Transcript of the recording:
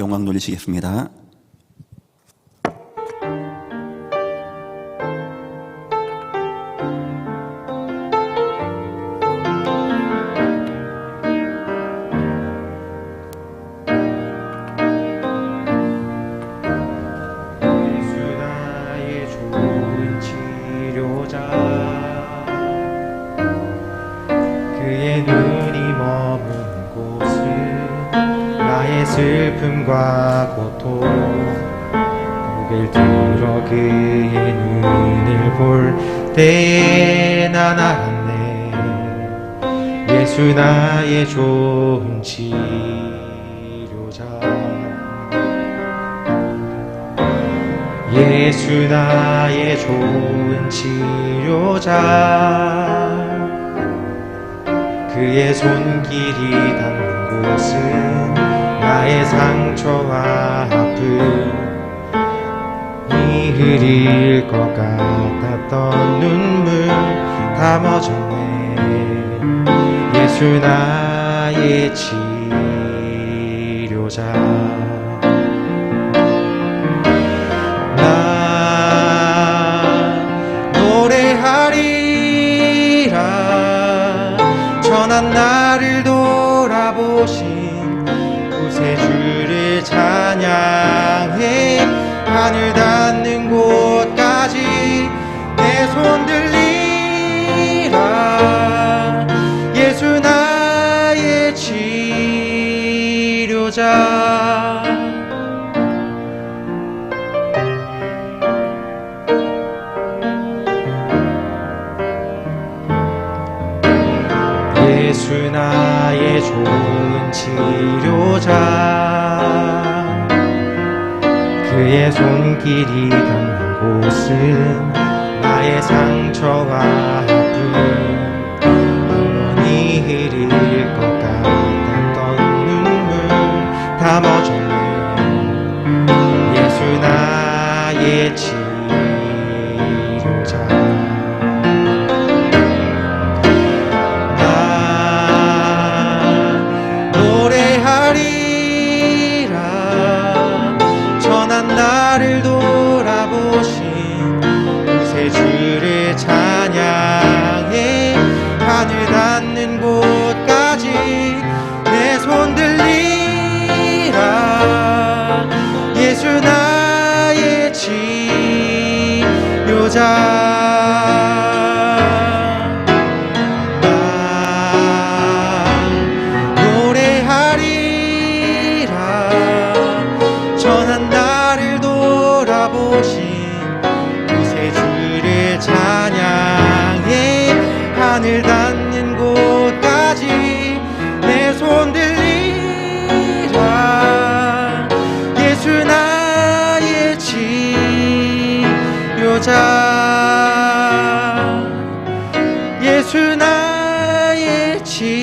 영광 돌리시겠습니다. 슬픔과 고통 고개를 들어 그의 눈을 볼 때에 난 알았네. 예수 나의 좋은 치료자. 예수 나의 좋은 치료자. 그의 손길이 닿는 곳은 나의 상처와 아픔 이 흐릴 것 같았던 눈물 다 멎었네. 예수 나의 치료자. 나 노래하리라. 전한 나를 돌아보신 구세주를 찬양해. 하늘 닿는 곳까지 내 손 들리라. 예수 나의 치료자 예수 나의 좋은 치료자. 그의 손길이 닿는 곳은 나의 상처와 아픔 영원히 흐릴 것 같았던 눈물 다 멎었네. 예수 나의 치료자 내 손 들리라. 예수 나 치료자. 예수 나의 치료자